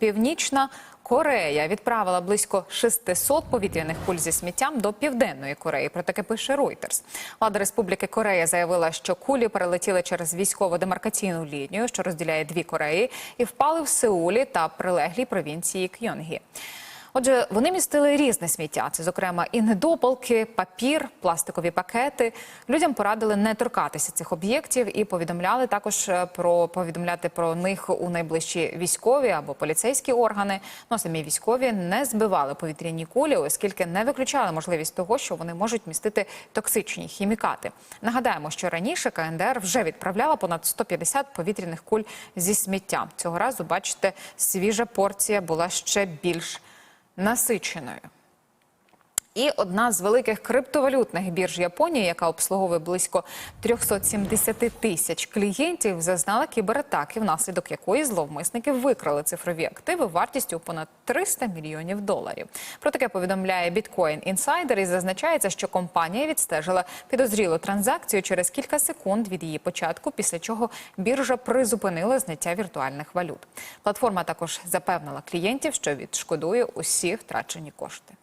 Північна Корея відправила близько 600 повітряних куль зі сміттям до південної Кореї. Про таке пише Reuters. Влада Республіки Корея заявила, що кулі перелетіли через військово-демаркаційну лінію, що розділяє дві Кореї, і впали в Сеулі та прилеглій провінції Кйонгі. Отже, вони містили різне сміття. Це, зокрема, і недопалки, папір, пластикові пакети. Людям порадили не торкатися цих об'єктів і повідомляли також е, про повідомляти про них у найближчі військові або поліцейські органи. Ну самі військові не збивали повітряні кулі, оскільки не виключали можливість того, що вони можуть містити токсичні хімікати. Нагадаємо, що раніше КНДР вже відправляла понад 150 повітряних куль зі сміття. Цього разу, бачите, свіжа порція була ще більш насиченою. І одна з великих криптовалютних бірж Японії, яка обслуговує близько 370 тисяч клієнтів, зазнала кібератаки, внаслідок якої зловмисники викрали цифрові активи вартістю понад 300 мільйонів доларів. Про таке повідомляє Bitcoin Insider і зазначається, що компанія відстежила підозрілу транзакцію через кілька секунд від її початку, після чого біржа призупинила зняття віртуальних валют. Платформа також запевнила клієнтів, що відшкодує усі втрачені кошти.